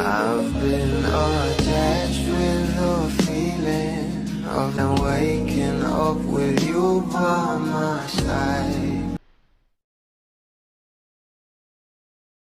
I've been attached with the feeling of now waking up with you by my side.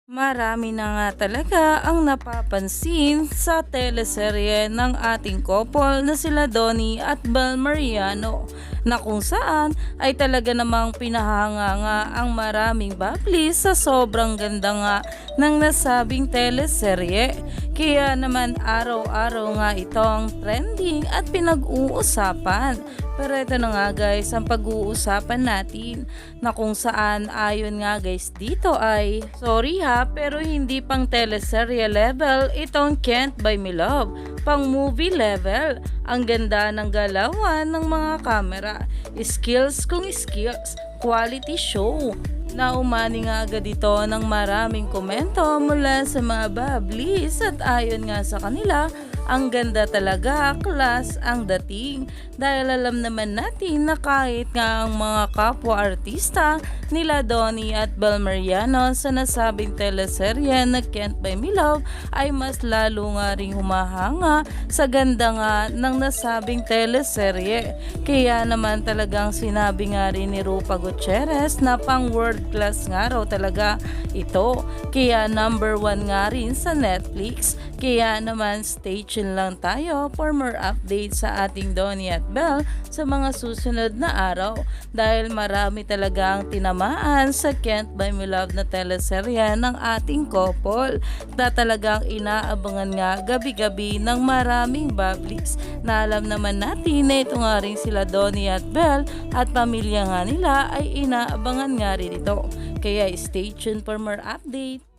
Marami na nga talaga ang napapansin sa teleserye ng ating couple na sila Donnie at Bel Mariano na kung saan ay talaga namang pinahanga nga ang maraming bablis sa sobrang ganda nga ng nasabing teleserye. Kaya naman araw-araw nga itong trending at pinag-uusapan. Pero ito na nga guys, ang pag-uusapan natin na kung saan ayon nga guys dito ay sorry ha pero hindi pang teleserye level itong Can't Buy Me Love pang movie level. Ang ganda ng galawan ng mga kamera skills kung skills. Quality show. Na umani nga agad ito ng maraming komento mula sa mga bablis at ayon nga sa kanila ang ganda talaga, class ang dating. Dahil alam naman natin na kahit nga ang mga kapwa-artista nila Donnie at Bel Mariano sa nasabing teleserye na Can't Buy Me Love ay mas lalo nga ring humahanga sa ganda nga ng nasabing teleserye. Kaya naman talagang sinabi nga rin ni Rupa Gutierrez na pang world class nga raw talaga ito. Kaya number one nga rin sa Netflix. Kaya naman stay tuned lang tayo for more updates sa ating Donnie at Belle sa mga susunod na araw dahil marami talagang tinamaan sa Can't Buy Me Love na teleserye ng ating couple na talagang inaabangan nga gabi-gabi ng maraming bablis na alam naman natin na ito nga rin sila Donnie at Belle at pamilya nga nila ay inaabangan nga rin ito. Kaya stay tuned for more updates.